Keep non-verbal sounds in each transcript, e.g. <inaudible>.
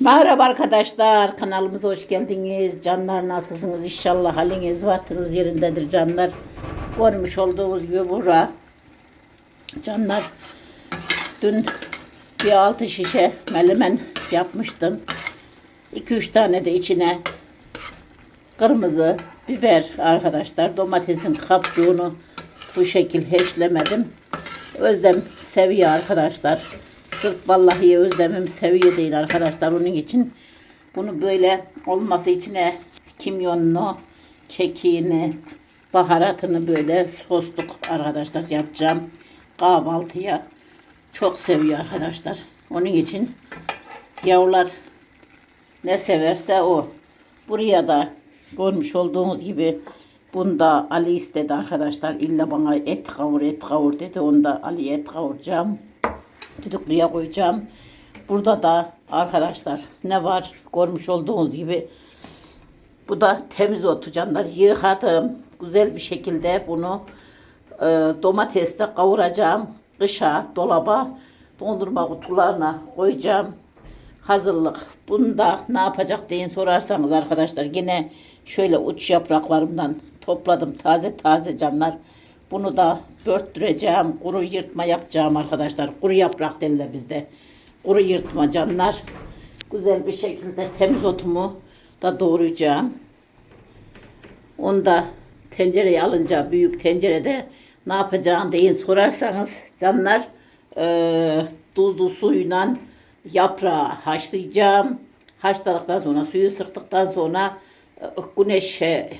Merhaba arkadaşlar, kanalımıza hoş geldiniz. Canlar nasılsınız? İnşallah haliniz, vaktiniz yerindedir canlar. Görmüş olduğunuz gibi bura. Canlar, dün bir altı şişe melemen yapmıştım. 2-3 tane de içine kırmızı biber arkadaşlar. Domatesin kapçuğunu bu şekil heşlemedim. Özlem seviyor arkadaşlar. Sırf vallahi özlemim seviyor değil arkadaşlar. Onun için bunu böyle olması içine kimyonunu, kekiğini, baharatını böyle sosluk arkadaşlar yapacağım. Kahvaltıya çok seviyor arkadaşlar. Onun için yavrular ne severse o. Buraya da görmüş olduğunuz gibi bunda Ali istedi arkadaşlar. İlla bana et kavur et kavur dedi. Onda Ali et kavuracağım. Düdüklüye koyacağım. Burada da arkadaşlar ne var görmüş olduğunuz gibi bu da temiz otu canlar. Yıkadım. Güzel bir şekilde bunu e, domatesle kavuracağım. Kışa, dolaba, dondurma kutularına koyacağım. Hazırlık. Bunu da ne yapacak deyin sorarsanız arkadaşlar yine şöyle uç yapraklarımdan topladım taze taze canlar. Bunu da börttüreceğim. Kuru yırtma yapacağım arkadaşlar. Kuru yaprak derler bizde. Kuru yırtma canlar. Güzel bir şekilde temiz otumu da doğrayacağım. Onu da tencereye alınca büyük tencerede ne yapacağım deyin sorarsanız canlar eee tuzlu suyla yaprağı haşlayacağım. Haşladıktan sonra suyu sıktıktan sonra e, güneşe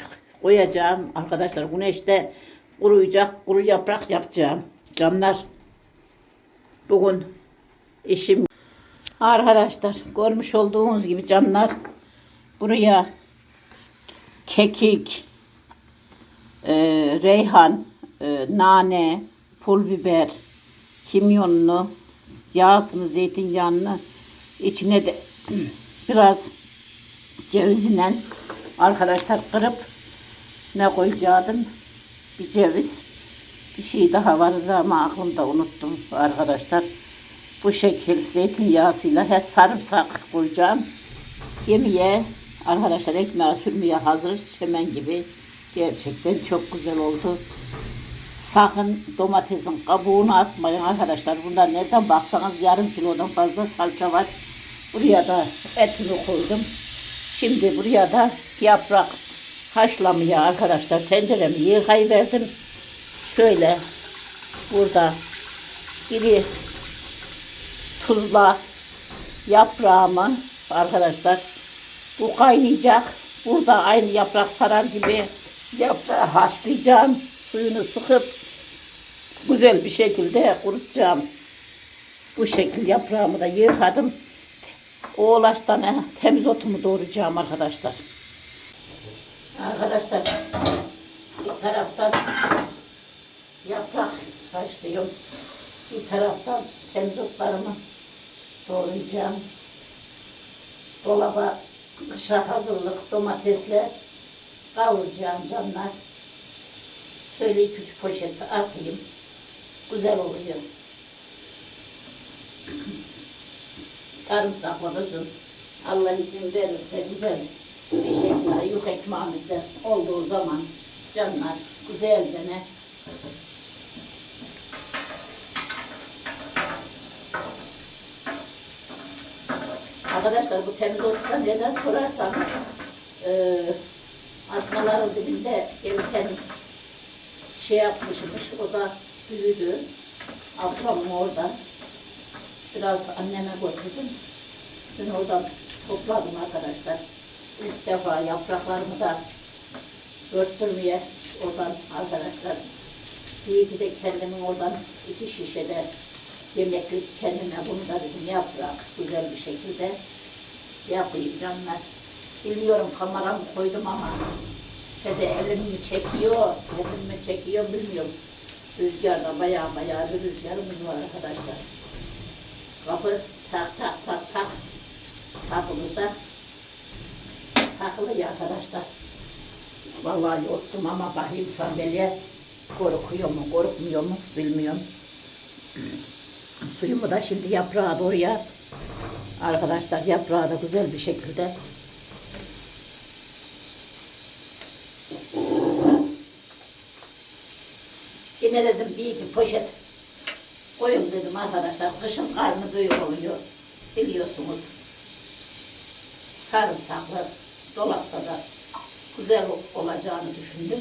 koyacağım. Arkadaşlar güneşte kuruyacak kuru yaprak yapacağım. Canlar bugün işim arkadaşlar görmüş olduğunuz gibi canlar buraya kekik e, reyhan, e, nane, pul biber, kimyonunu, yağsını, zeytinyağını içine de <clears throat> biraz cevizinden arkadaşlar kırıp ne koyacaktım? Bir ceviz. Bir şey daha vardı ama aklımda unuttum arkadaşlar. Bu şekil zeytinyağıyla her sarımsak koyacağım. Yemeğe arkadaşlar ekmeğe sürmeye hazır. Çemen gibi. Gerçekten çok güzel oldu. Sakın domatesin kabuğunu atmayın arkadaşlar. Bunda nereden baksanız yarım kilodan fazla salça var. Buraya da etini koydum. Şimdi buraya da yaprak haşlamaya arkadaşlar tenceremi yıkayıverdim. Şöyle burada iri tuzla yaprağımı arkadaşlar bu kaynayacak. Burada aynı yaprak sarar gibi yaprağı haşlayacağım. Suyunu sıkıp güzel bir şekilde kurutacağım. Bu şekil yaprağımı da yıkadım. O ulaştan temiz otumu doğrayacağım arkadaşlar. Arkadaşlar bir taraftan yaprak haşlıyorum. Bir taraftan temiz otlarımı doğrayacağım. Dolaba kışa hazırlık domatesle kavuracağım canlar. Şöyle iki üç poşet atayım. Güzel oluyor. Sarımsaklı kızım. Allah izin verirse güzel şekilde yük ekmeğimizde olduğu zaman canlar güzelce ne Arkadaşlar bu temiz otlukta neden sorarsanız e, asmaların dibinde gelirken şey yapmışmış o da büyüdü. Ablam oradan biraz anneme götürdüm. Dün oradan topladım arkadaşlar. Defa yapraklarımı da örttürmeye oradan arkadaşlar. Bir iki de kendimin oradan iki şişede yemeklik kendime bunu da dedim yaprak güzel bir şekilde yapayım canlar. Biliyorum kameramı koydum ama işte de elim mi çekiyor, elim mi çekiyor bilmiyorum. Rüzgarda bayağı bayağı bir rüzgarımız var arkadaşlar. Kapı tak tak tak tak. Kapımızda takılı ya arkadaşlar. Vallahi yottum ama bakayım sandalye korkuyor mu, korkmuyor mu bilmiyorum. <clears throat> Suyumu da şimdi yaprağa doğru ya Arkadaşlar yaprağı da güzel bir şekilde Yine dedim bir iki poşet koyun dedim arkadaşlar. Kışın karnı büyük oluyor. Biliyorsunuz. Sarımsaklı dolapta da güzel olacağını düşündüm.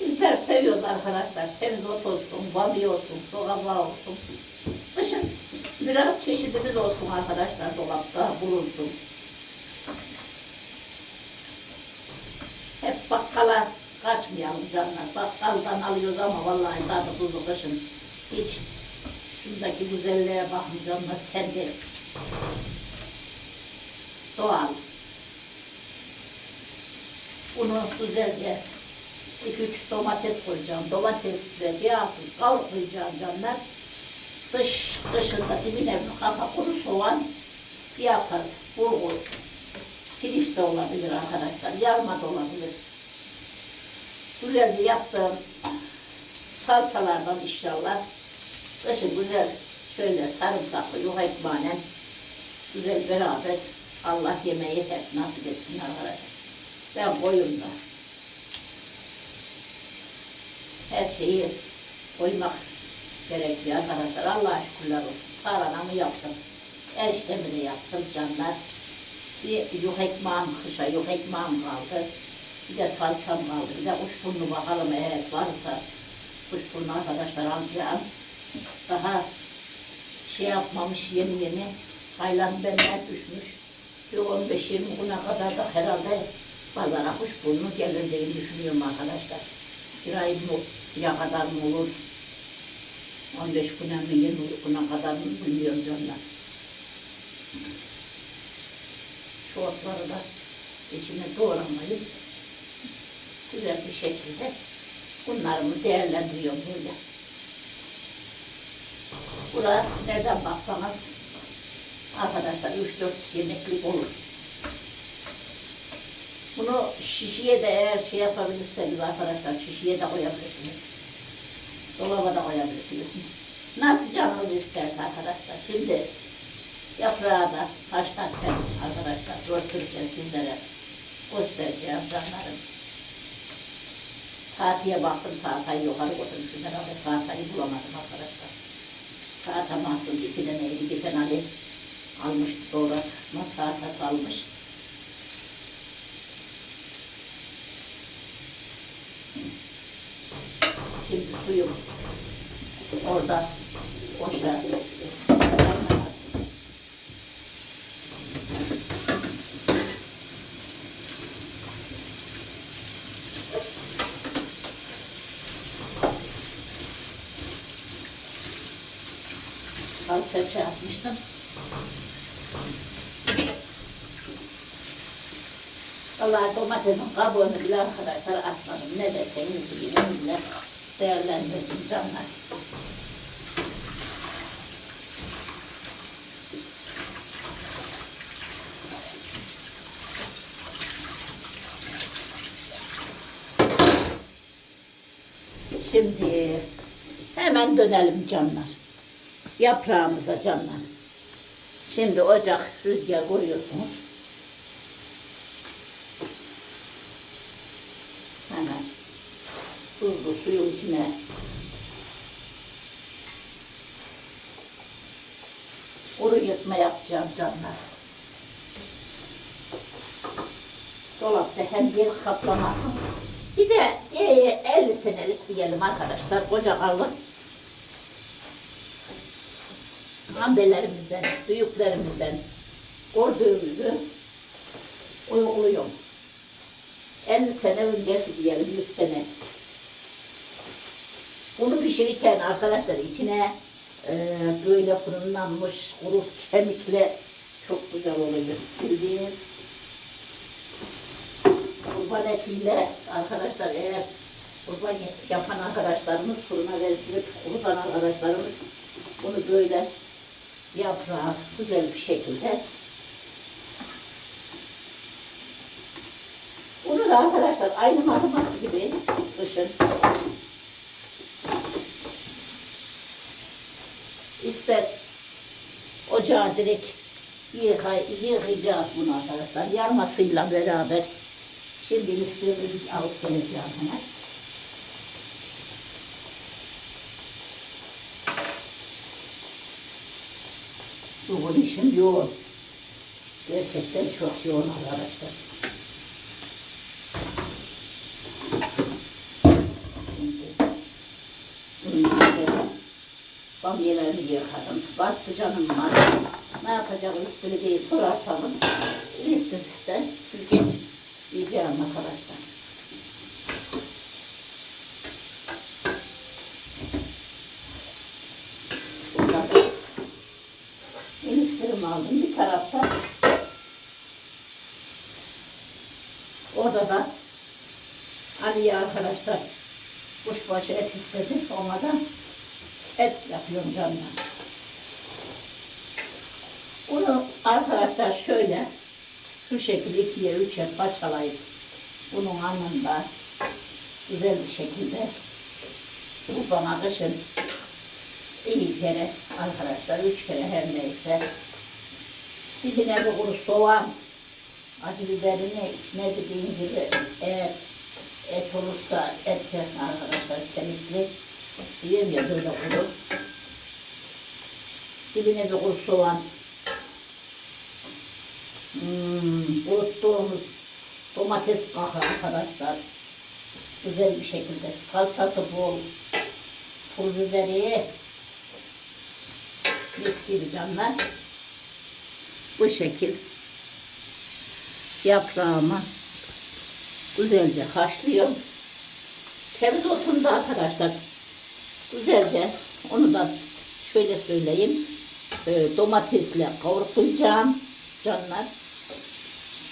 Bizler seviyoruz arkadaşlar. Temiz ot olsun, babi olsun, soğaba olsun. Kışın biraz çeşidimiz olsun arkadaşlar dolapta bulunsun. Hep bakkala kaçmayalım canlar. Bakkaldan alıyoruz ama vallahi tadı tuzu kışın. Hiç şuradaki güzelliğe bakın canlar. Kendi doğal. Bunu güzelce 2-3 domates koyacağım. Domatesle yağsız kavruklayacağım canlar. Dış, dışında dibine kafa kuru soğan, piyakaz, bulgur, pirinç de olabilir arkadaşlar, yarma da olabilir. Güzelce yaptığım salçalardan inşallah dışı güzel şöyle sarımsaklı yuha ekmanen güzel beraber Allah yemeği hep nasip etsin arkadaşlar. Ben koyumda her şeyi koymak gerekiyor arkadaşlar. Allah'a şükürler olsun. Tarhanamı yaptım. Eriştemi de yaptım canlar. Bir yuh ekmeğim, kışa yuh ekmeğim kaldı. Bir de salçam kaldı. Bir de kuşburnu bakalım eğer varsa. Kuşburnu arkadaşlar amcam. Daha şey yapmamış yeni yeni. Haylan benden düşmüş. Bir 15-20 güne kadar da herhalde pazara kuşburnu gelir diye düşünüyorum arkadaşlar. Bir ay mı, ya kadar mı olur? 15 güne mi, 20 güne kadar mı bilmiyorum canlar. Şu otları da içine doğramayı güzel bir şekilde bunlarımı değerlendiriyorum böyle. Bura nereden baksanız arkadaşlar 3-4 yemeklik olur. Bunu şişeye de eğer şey yapabilirseniz arkadaşlar şişeye de koyabilirsiniz. Dolaba da koyabilirsiniz. Nasıl canınız isterse arkadaşlar. Şimdi yaprağı da haşlarken arkadaşlar örtürken sizlere göstereceğim canlarım. Tahtaya baktım tahtayı yukarı koydum. Herhalde tahtayı bulamadım arkadaşlar. Tahta mahsul iki taneydi. Geçen Ali almıştı sonra. Tahtası almış. Şimdi suyum orada boşa salça şey yapmıştım. Vallahi domatesin kabuğunu bile arkadaşlar atmadım. Ne deseniz bilin bile değerlendirdim canlar. Şimdi hemen dönelim canlar. Yaprağımıza canlar. Şimdi ocak rüzgar koyuyorsunuz. Hemen tuzlu suyun içine kuru yırtma yapacağım canlar. Dolapta hem yer kaplamasın. Bir de e, 50 senelik diyelim arkadaşlar. Koca kalın. Annelerimizden, büyüklerimizden gördüğümüzü uyguluyorum. 50 sene öncesi diyelim, 100 sene. Bunu pişirirken arkadaşlar içine e, böyle fırınlanmış kuru kemikle çok güzel oluyor. Bildiğiniz kurban etiyle arkadaşlar eğer kurban yapan arkadaşlarımız fırına verip kurutan arkadaşlarımız bunu böyle yaprağı güzel bir şekilde bunu da arkadaşlar aynı malumat gibi kışın. İster ocağa direkt yıkay, yıkayacağız bunu arkadaşlar. Yarmasıyla beraber. Şimdi istiyoruz alıp geleceğim hemen. Bugün işim yoğun. Gerçekten çok yoğun arkadaşlar. Bamyalarını yıkadım. Patlıcanım var. Ne yapacağım listeli diye sorarsanız listede süzgeç diyeceğim arkadaşlar. Burada Minislerimi aldım. Bir tarafta orada da Ali'ye arkadaşlar kuşbaşı et istedi. Ona da et yapıyorum canlar. Bunu arkadaşlar şöyle şu şekilde ikiye üçe parçalayıp bunun anında güzel bir şekilde bu bana kışın iyi kere arkadaşlar üç kere her neyse dibine bir kuru soğan acı biberini içine dediğim gibi eğer et olursa et arkadaşlar kemikli ya böyle olur. Dibine bir kuru soğan. Hmm, kuruttuğumuz domates kağı arkadaşlar. Güzel bir şekilde. Salçası bol. Pul biberi. Mis gibi canlar. Bu şekil yaprağımı güzelce haşlıyorum. Temiz otunu da arkadaşlar güzelce onu da şöyle söyleyeyim. e, domatesle kavruklayacağım canlar.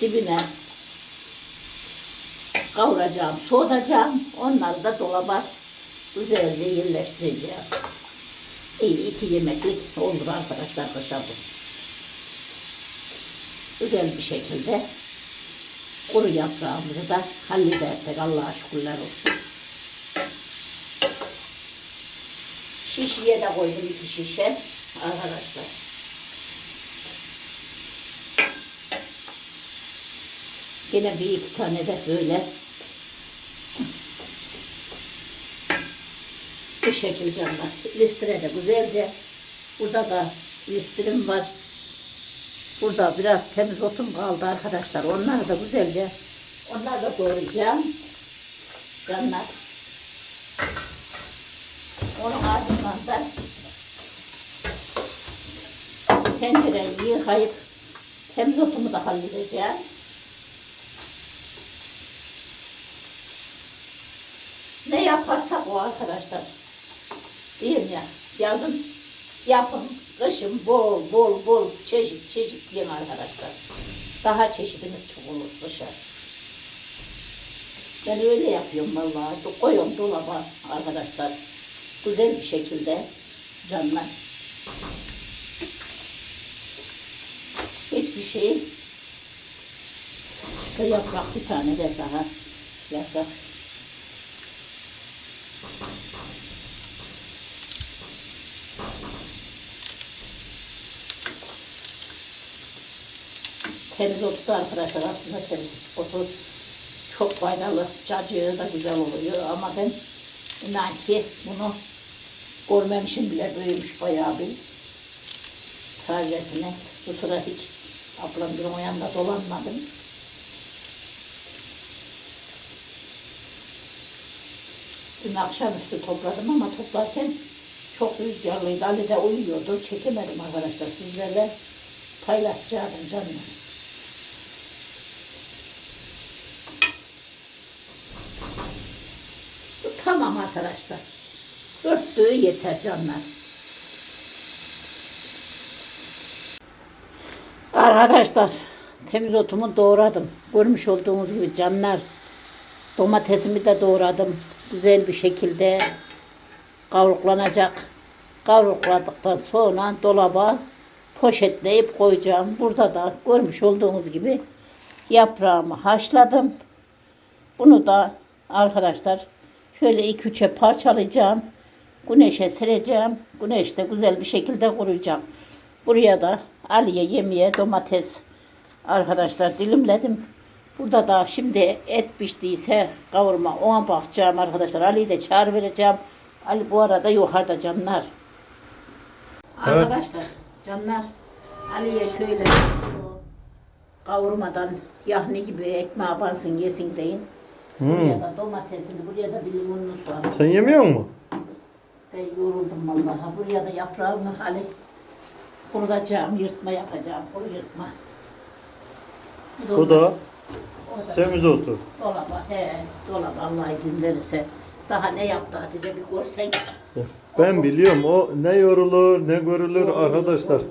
Dibine kavuracağım, soğutacağım. Onları da dolaba güzelce yerleştireceğim. İyi iki yemeklik olur arkadaşlar kışa bu. Güzel bir şekilde kuru yaprağımızı da halledersek Allah'a şükürler olsun. Şişiye de koydum iki şişe arkadaşlar. Yine bir iki tane de böyle bu şekilde canlar. Listire de güzelce. Burada da listirim var. Burada biraz temiz otum kaldı arkadaşlar. Onları da güzelce onları da doğrayacağım. Canlar. Onun ardından da tencereyi yıkayıp temiz otumu da halledeceğim. Ne yaparsak o arkadaşlar. Diyeyim ya. Yazın yapın. Kışın bol bol bol çeşit çeşit yiyin arkadaşlar. Daha çeşidimiz çok olur kışa. Ben öyle yapıyorum vallahi. Koyuyorum dolaba arkadaşlar. Güzel bir şekilde canlar. Hiçbir şey. Şu yaprak bir tane de daha yaprak. Temiz otu da arkadaşlar aslında temiz otu çok faydalı. Cacığı da güzel oluyor ama ben inan ki bunu görmemişim bile büyümüş bayağı bir tazesine. Bu sıra hiç ablam bir o dolanmadım. Dün akşamüstü topladım ama toplarken çok rüzgarlıydı. Ali de uyuyordu. Çekemedim arkadaşlar. Sizlerle paylaşacaktım canım. Bu Tamam arkadaşlar. Dörtlüğü yeter canlar. Arkadaşlar temiz otumu doğradım. Görmüş olduğunuz gibi canlar. Domatesimi de doğradım. Güzel bir şekilde kavruklanacak. Kavrukladıktan sonra dolaba poşetleyip koyacağım. Burada da görmüş olduğunuz gibi yaprağımı haşladım. Bunu da arkadaşlar şöyle iki üçe parçalayacağım. Güneşe sereceğim. Güneşte güzel bir şekilde kuruyacağım. Buraya da Aliye yemeğe domates arkadaşlar dilimledim. Burada da şimdi et piştiyse kavurma ona bakacağım arkadaşlar. Ali'yi de çağır vereceğim. Ali bu arada yukarıda canlar. Evet. Arkadaşlar canlar Ali'ye şöyle kavurmadan yahni gibi ekmeğe bansın yesin deyin. Buraya da domatesini, buraya da bir limonlu soğan. Sen yemiyor musun? Ben yoruldum vallahi. Buraya da yaprağımı hani kurutacağım, yırtma yapacağım, kuru yırtma. Bir O da o da semizotu. dolaba, he, dolaba Allah izin verirse. Daha ne yaptı Hatice bir görsen. Ben biliyorum o ne yorulur ne görülür arkadaşlar.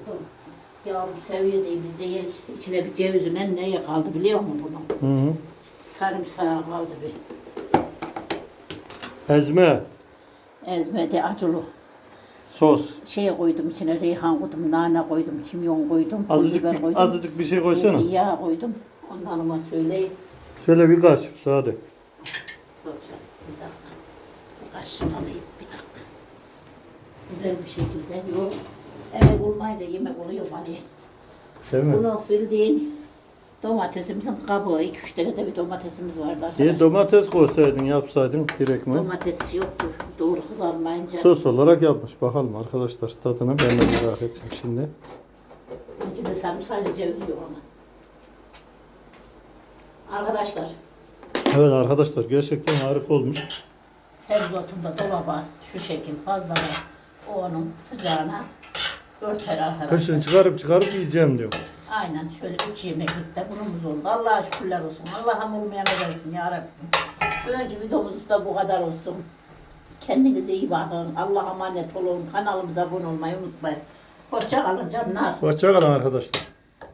Ya bu seviyede biz de yerik. İçine bir cevizine ne kaldı biliyor musun bunun? Hı hı. Sarımsağı kaldı bir. Ezme, Ezmede acılı. sos. Şey koydum içine reyhan koydum, nane koydum, kimyon koydum, pul Azıcık biber koydum. azıcık bir şey koysana. Yağ koydum. Ondan ama söyleyeyim. Şöyle bir kaç sade. Dur canım, bir dakika. Bir kaşık alayım bir dakika. Güzel bir şekilde. Yok. Eve olmayınca yemek oluyor hani. Değil mi? Bunu bildiğin domatesimizin kabuğu. iki üç tane de bir domatesimiz vardı arkadaşlar. domates koysaydın yapsaydın direkt mi? Domates yoktu. Doğru kızarmayınca. Sos olarak yapmış. Bakalım arkadaşlar tadını ben de merak ettim şimdi. İçinde sarımsaklı ceviz yok ama. Arkadaşlar, Evet arkadaşlar gerçekten harika olmuş. Tebzotunda dolaba şu şekil fazla o onun sıcağına örter arkadaşlar. Kışın çıkarıp çıkarıp yiyeceğim diyor. Aynen şöyle üç yemeklikte bunumuz oldu. Allah'a şükürler olsun. Allah'ım olmayan versin ya Rabbim. Bugünkü videomuz da bu kadar olsun. Kendinize iyi bakın. Allah'a emanet olun. Kanalımıza abone olmayı unutmayın. Hoşça kalın canlar. Hoşçakalın arkadaşlar.